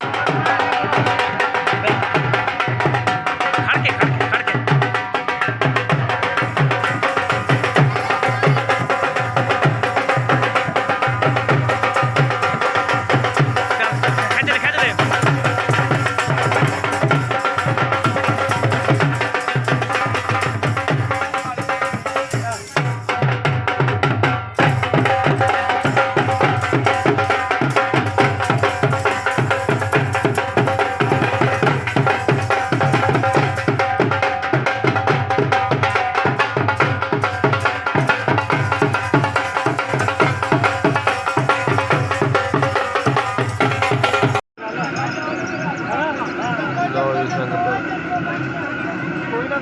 ਖੜ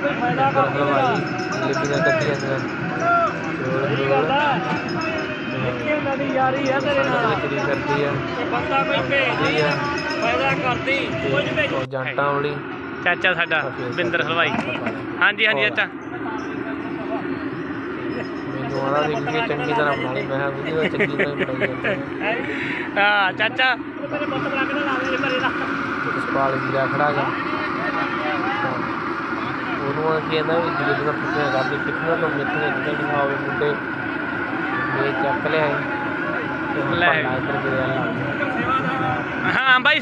ਕੋਈ ਨਾ ਕੋਈ ਫਾਇਦਾ ਇੱਧਰ ਹਲਵਾਈ ਲਿਪੀਆਂ ਕੱਢੀਆਂ ਦੀਆਂ ਰੋਲ ਰੋਲ ਉਹਨਾਂ ਦੀ ਯਾਰੀ ਆ ਤੇਰੇ ਸੰਗਤ ਨਾਲ ਵਿਚਰੀ ਕਰਦੀ ਆ ਇਹ ਬੰਦਾ ਕੋਈ ਭੇਜਦੀ ਆ ਫਾਇਦਾ ਕਰਦੀ ਕੁਝ ਤੇ ਉਹ ਜੰਟਾਂ ਵਾਲੀ ਚਾਚਾ ਸਾਡਾ ਬਿੰਦਰ ਹਲਵਾਈ। ਹਾਂਜੀ ਹਾਂਜੀ ਚਾਚਾ। ਮੈਨੂੰ ਆਦਾ ਸੀ ਵੀਡੀਓ ਚੰਗੀ ਤਰ੍ਹਾਂ ਬਣਾਉਣੀ ਮੈਂ ਕਿਹਾ ਵੀਡੀਓ ਚੰਗੀ ਤਰ੍ਹਾਂ ਹੀ ਬਣਾਈ ਹਾਂ। ਚਾਚਾ। ਤੇਰੇ ਪੁੱਤ ਬਣਾ ਕੇ ਲਾਵੇ ਮਰੇ ਦਾ ਜਸਪਾਲ ਵੀਰਾ ਖੜਾ ਗਾ ਉਹਨੂੰ ਆ ਕਹਿੰਦਾ ਵੀ ਦਾ ਪੁੱਛਿਆ ਕਰਦੇ ਕਿੰਨਾ ਤੋਂ? ਮਿੱਠੀਆਂ ਜਿਹੜੀਆਂ ਹੋਵੇ ਮੁੰਡੇ। ਇਹ ਚੱਕ ਲਿਆ ਲੈ। ਹਾਂ ਬਾਈ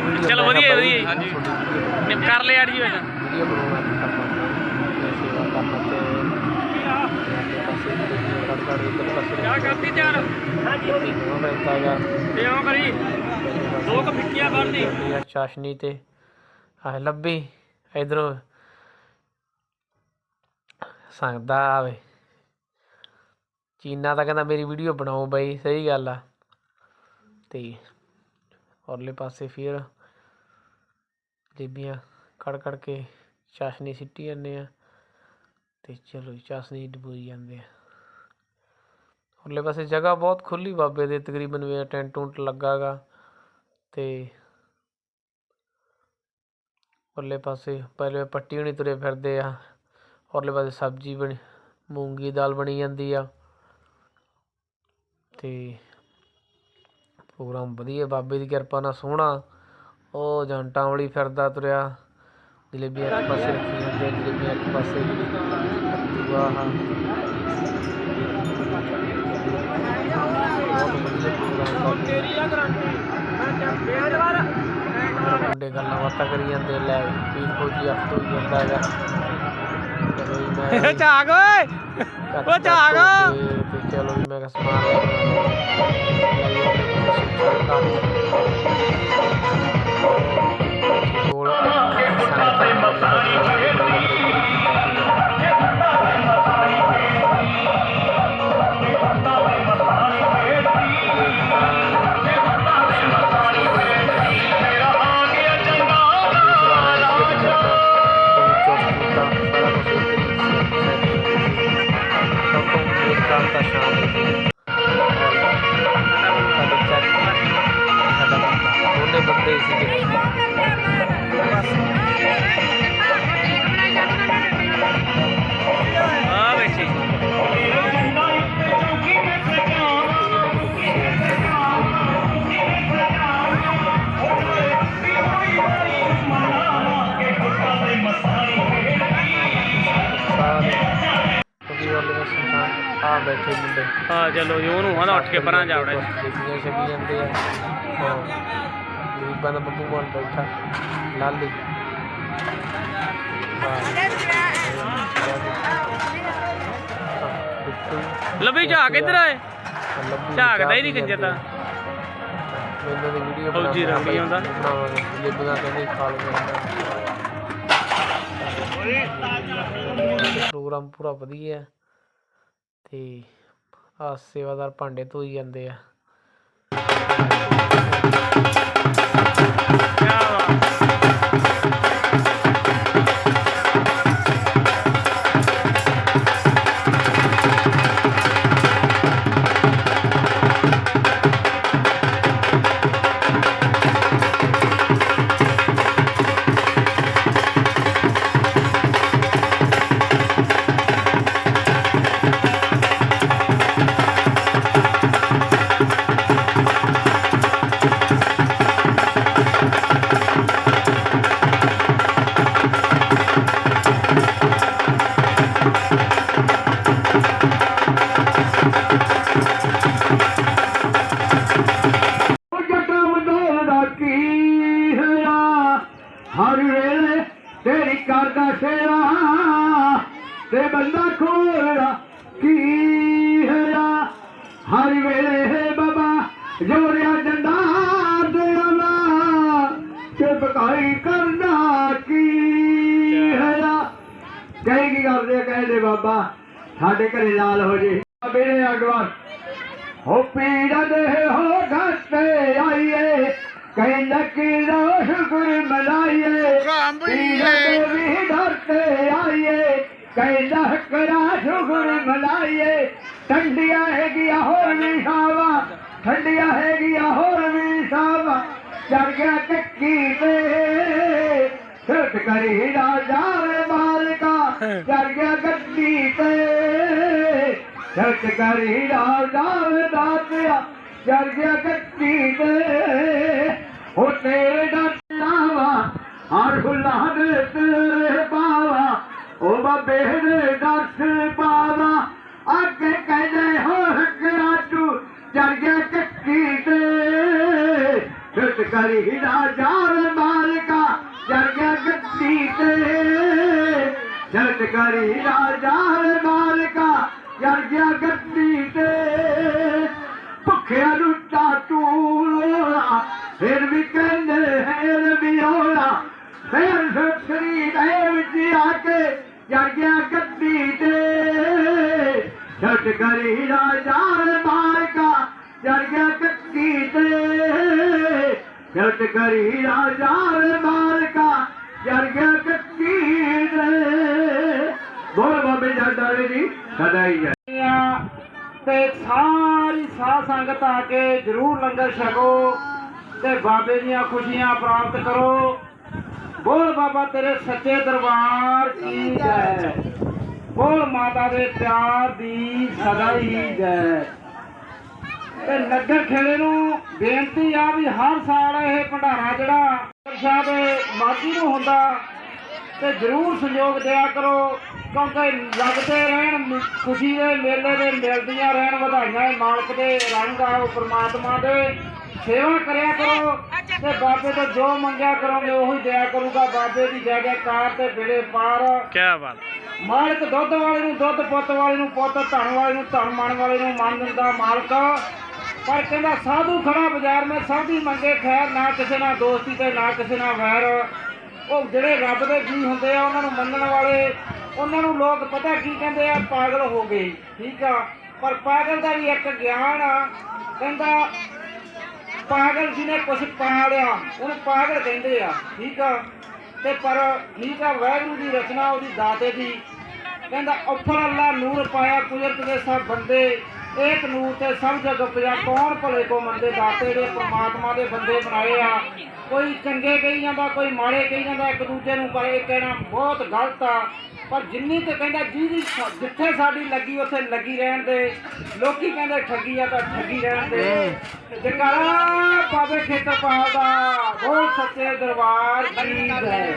ਵੀਡੀਓ ਚਲੋ ਵਧੀਆ ਵਧੀਆ। ਹਾਂਜੀ। ਕਰ ਲੈ ਅੜ ਜੀ ਵੇਖ ਵੀਡੀਓ ਬਣਾਉਣਾ ਸੇਵਾ ਕਰਨਾ ਤੇ ਕਿਆ ਕਰਦੀ ਤਿਆਰ? ਹਾਂਜੀ। ਉਹ ਬੈਠਾ ਗਾ ਤੇ ਉਹ ਕਰੀ? ਦੋ ਕ ਫਿੱਕੀਆਂ ਯਾਰ ਚਾਸ਼ਨੀ ਤੇ। ਆਹ ਲੱਭੀ। ਇਧਰੋਂ ਸੰਗਦਾ ਆਵੇ। ਚੀਨਾ ਤਾਂ ਕਹਿੰਦਾ ਮੇਰੀ ਵੀਡੀਓ ਬਣਾਓ ਬਈ, ਸਹੀ ਗੱਲ ਆ। ਤੇ ਔਰਲੇ ਪਾਸੇ ਫਿਰ ਜੇਬੀਆਂ ਕੜ ਕੜ ਕੇ ਚਾਸ਼ਨੀ ਸਿੱਟੀ ਜਾਂਦੇ ਆ ਤੇ ਚਲੋ ਚਾਸ਼ਨੀ ਡਬੋਈ ਜਾਂਦੇ ਆ। ਔਰਲੇ ਪਾਸੇ ਜਗ੍ਹਾ ਬਹੁਤ ਖੁੱਲੀ ਬਾਬੇ ਦੇ, ਤਕਰੀਬਨ ਵੀ ਟੈਂਟ ਟੂੰਟ ਲੱਗਾਗਾ ਤੇ ਉਰਲੇ ਪਾਸੇ ਪਹਿਲੇ ਪੱਟੀ ਹੋਣੀ ਤੁਰੇ ਫਿਰਦੇ ਆ। ਉਰਲੇ ਪਾਸੇ ਸਬਜ਼ੀ ਬਣੀ, ਮੂੰਗੀ ਦਾਲ ਬਣੀ ਜਾਂਦੀ ਆ। ਤੇ ਪ੍ਰੋਗਰਾਮ ਵਧੀਆ, ਬਾਬੇ ਦੀ ਕਿਰਪਾ ਨਾਲ ਸੋਹਣਾ। ਉਹ ਜੰਟਾਂ ਵਾਲੀ ਫਿਰਦਾ ਤੁਰਿਆ। ਜਲੇਬੀਆਂ ਇੱਕ ਪਾਸੇ ਰੱਖੀ ਜਾਂਦੇ ਜਲੇਬੀਆਂ ਇੱਕ ਪਾਸੇ। ਕੱਦੂ ਆਹ ਬਹੁਤ ਵਧੀਆ ਪ੍ਰੋਗਰਾਮ ਬਾਬੇ ਦਾ। ਤੇਰੀ ਆ। ਗਰੰਟੀ ਮੈਂ ਚੱਲ ਫੇਰ ਵਾਰ ਮੁੰਡੇ ਗੱਲਾਂ ਬਾਤਾਂ ਕਰੀ ਜਾਂਦੇ, ਲੈ ਪੀਰ ਫੌਜੀ ਅਫਤ ਹੋਈ ਜਾਂਦਾ ਹੈਗਾ। ਚਲੋ ਜੀ ਮੈਂ ਝਾਗ ਓਏ ਕੱਟ ਉਹ ਆ ਬੈਠੇ ਮੁੰਡੇ। ਹਾਂ ਚਲੋ ਜੀ ਉਹਨੂੰ ਆਂਦਾ ਉੱਠ ਕੇ ਪਰਾਂ ਜਾ ਵੜਾ ਦੇਖੀਆਂ ਛਕੀ ਜਾਂਦੇ ਆ। ਹਾਂ ਗਰੀਬਾਂ ਦਾ ਬੱਬੂ ਮਾਨ ਬੈਠਾ ਲਾਲੀ। ਲੱਭੀ ਝਾਕ ਇੱਧਰ ਆਏ? ਝਾਕਦਾ ਹੀ ਨਹੀਂ ਕੰਜਰ ਤਾਂ। ਮੈਨੂੰ ਦੀ ਵੀਡੀਓ ਫੌਜੀ ਰੰਗੀ ਆਉਂਦਾ। ਬਣਾਵਾਂਗੇ ਲਿਬਗਾ ਕਹਿੰਦੇ ਖਾ ਲਵਾਂਗੇ ਪ੍ਰੋਗਰਾਮ ਪੂਰਾ ਵਧੀਆ ਹੈ ਤੇ ਆ ਸੇਵਾਦਾਰ ਭਾਂਡੇ ਧੋਈ ਜਾਂਦੇ ਆ। ਹਰ ਵੇਲੇ ਤੇਰੀ ਕਰਦਾ ਸ਼ੇਰਾ ਤੇ ਬੰਦਾ ਖੋਲਦਾ ਕੀ ਹੋਇਆ ਹਰ ਵੇਲੇ ਹੈ ਬਾਬਾ ਜੋੜਿਆ ਜੰਡਾ ਦੇਵਾ ਤੇ ਬਕਾਈ ਕਰਨਾ ਕੀ ਹੋਇਆ ਕਹੀ ਕੀ ਕਰਦੇ ਆ, ਕਹਿੰਦੇ ਬਾਬਾ ਸਾਡੇ ਘਰੇ ਲਾਲ ਹੋ ਜੇ। ਮੇਰੇ ਅਗਵਾ ਹੋ ਪੀੜਾ ਦੇ ਹੋ ਘਾਟੇ ਆਈਏ। ਕਹਿੰਦਾ ਕਿ ਰੋ ਸ਼ੁਕਰ ਮਨਾਈਏ ਪੀੜਾ ਦੇ ਵੀ ਡਰਤੇ ਆਈਏ ਕਹਿੰਦਾ ਕਰਾ ਸ਼ੁਕਰ ਮਨਾਈਏ ਠੰਡੀਆਂ ਹੈਗੀਆਂ ਹੋਰ ਵੀ ਸਾਵਾ ਠੰਡੀਆਂ ਹੈਗੀਆਂ ਹੋਰ ਵੀ ਸਾਵਾ ਚੜ ਗਿਆ ਕੱਕੀ ਤੇ ਸਿਰਤ ਕਰੀ ਰਾਜਾ ਵੇ ਮਾਲਕਾ ਚੜ ਗਿਆ ਗੱਦੀ ਤੇ ਸਿਰਤ ਕਰੀ ਰਾਜਾ ਵੇ बालिक गी जा बालिका चर्ुखियूं ਛੱਟ ਕਰੀ ਰਾਜਾ ਮਾਰਕਾ ਚੜ ਗਿਆ ਗੱਦੀ ਤੇ ਬੋਲ ਬਾਬੇ ਜੱਡਾਲੇ ਜੀ ਸਦਾ ਹੀ ਤੇ ਸਾਰੀ ਸਾਧ ਸੰਗਤ ਆ ਕੇ ਜਰੂਰ ਲੰਗਰ ਛਕੋ ਤੇ ਬਾਬੇ ਦੀਆਂ ਖੁਸ਼ੀਆਂ ਪ੍ਰਾਪਤ ਕਰੋ। ਬੋਲ ਬਾਬਾ ਤੇਰੇ ਸੱਚੇ ਦਰਬਾਰ ਕੀ ਜੈ। ਬੋਲ ਮਾਤਾ ਦੇ ਪਿਆਰ ਦੀ ਸਦਾ ਹੀ ਜੈ। ਤੇ ਨਗਰ ਖੇੜੇ ਨੂੰ ਬੇਨਤੀ ਆ ਵੀ ਹਰ ਸਾਲ ਇਹ ਭੰਡਾਰਾ ਜਿਹੜਾ ਪ੍ਰਸ਼ਾਦ ਮਾਝੀ ਨੂੰ ਹੁੰਦਾ ਤੇ ਜਰੂਰ ਸੰਯੋਗ ਦਿਆ ਕਰੋ ਕਿਉਂਕਿ ਲੱਗਦੇ ਰਹਿਣ ਖੁਸ਼ੀ ਦੇ ਮੇਲੇ ਦੇ ਮਿਲਦੀਆਂ ਰਹਿਣ ਵਧਾਈਆਂ ਮਾਲਕ ਦੇ ਰੰਗ ਆ ਉਹ ਪ੍ਰਮਾਤਮਾ ਦੇ। ਸੇਵਾ ਕਰਿਆ ਕਰੋ ਤੇ ਬਾਬੇ ਤੋਂ ਜੋ ਮੰਗਿਆ ਕਰੋਗੇ ਉਹੀ ਦਿਆ ਕਰੂਗਾ। ਬਾਬੇ ਦੀ ਜੈ ਜੈਕਾਰ ਤੇ ਬੇੜੇ ਪਾਰ। ਕੀ ਬਾਤ। ਮਾਲਕ ਦੁੱਧ ਵਾਲੇ ਨੂੰ ਦੁੱਧ ਪੁੱਤ ਵਾਲੇ ਨੂੰ ਪੁੱਤ ਧਨ ਵਾਲੇ ਨੂੰ ਧਨ ਮਨ ਵਾਲੇ ਨੂੰ ਮਨ ਦਿੰਦਾ ਮਾਲਕ। ਪਰ ਕਹਿੰਦਾ, ਸਾਧੂ ਖੜਾ ਬਾਜ਼ਾਰ, ਮੈਂ ਸਭ ਦੀ ਮੰਗੇ ਖੈਰ, ਨਾ ਕਿਸੇ ਨਾਲ ਦੋਸਤੀ ਤੇ, ਨਾ ਕਿਸੇ ਨਾਲ ਵੈਰ। ਉਹ ਜਿਹੜੇ ਰੱਬ ਦੇ ਜੀ ਹੁੰਦੇ ਆ, ਉਹਨਾਂ ਨੂੰ ਮੰਨਣ ਵਾਲੇ, ਉਹਨਾਂ ਨੂੰ ਲੋਕ ਪਤਾ ਕੀ ਕਹਿੰਦੇ ਆ, ਪਾਗਲ ਹੋ ਗਏ, ਠੀਕ ਆ? ਪਰ ਪਾਗਲ ਦਾ ਵੀ ਇੱਕ ਗਿਆਨ ਆ, ਕਹਿੰਦਾ, ਪਾਗਲ ਜਿਹਨੇ ਕੁਛ ਪਾ ਲਿਆ ਉਹਨੂੰ ਪਾਗਲ ਕਹਿੰਦੇ ਆ, ਠੀਕ ਆ? ਤੇ ਪਰ, ਠੀਕ ਆ, ਵਾਹਿਗੁਰੂ ਦੀ ਰਚਨਾ ਉਹਦੀ ਦਾਤੇ ਦੀ, ਕਹਿੰਦਾ, ਉਪਰ ਅੱਲਾ ਨੂਰ ਪਾਇਆ, ਕੁਦਰਤ ਦੇ ਸਭ ਬੰਦੇ ਏਕ ਨੂਰ ਤੇ ਸਭ ਜਗ ਉਪਜਾ ਕੌਣ ਭਲੇ ਕੋ ਮੰਦੇ ਦਾਤੇ ਦੇ ਪ੍ਰਮਾਤਮਾ ਦੇ ਬੰਦੇ ਬਣਾਏ ਆ। ਕੋਈ ਚੰਗੇ ਕਹੀ ਜਾਂਦਾ, ਕੋਈ ਮਾੜੇ ਕਹੀ ਜਾਂਦਾ, ਇੱਕ ਦੂਜੇ ਨੂੰ ਪਰ ਇਹ ਕਹਿਣਾ ਬਹੁਤ ਗਲਤ ਆ। ਪਰ ਜਿੰਨੀ ਤੇ ਕਹਿੰਦਾ, ਜਿਹਦੀ ਜਿੱਥੇ ਸਾਡੀ ਲੱਗੀ, ਉੱਥੇ ਲੱਗੀ ਰਹਿਣ ਦੇ। ਲੋਕੀ ਕਹਿੰਦੇ ਠੱਗੀ ਆ ਤਾਂ ਠੱਗੀ ਰਹਿਣ ਦੇ। ਜਕਾਰਾ ਬਾਬੇ ਖੇਤਰ ਦਾ ਬੋਲ ਸੱਚੇ ਦਰਬਾਰ ਕੀ ਹੈ।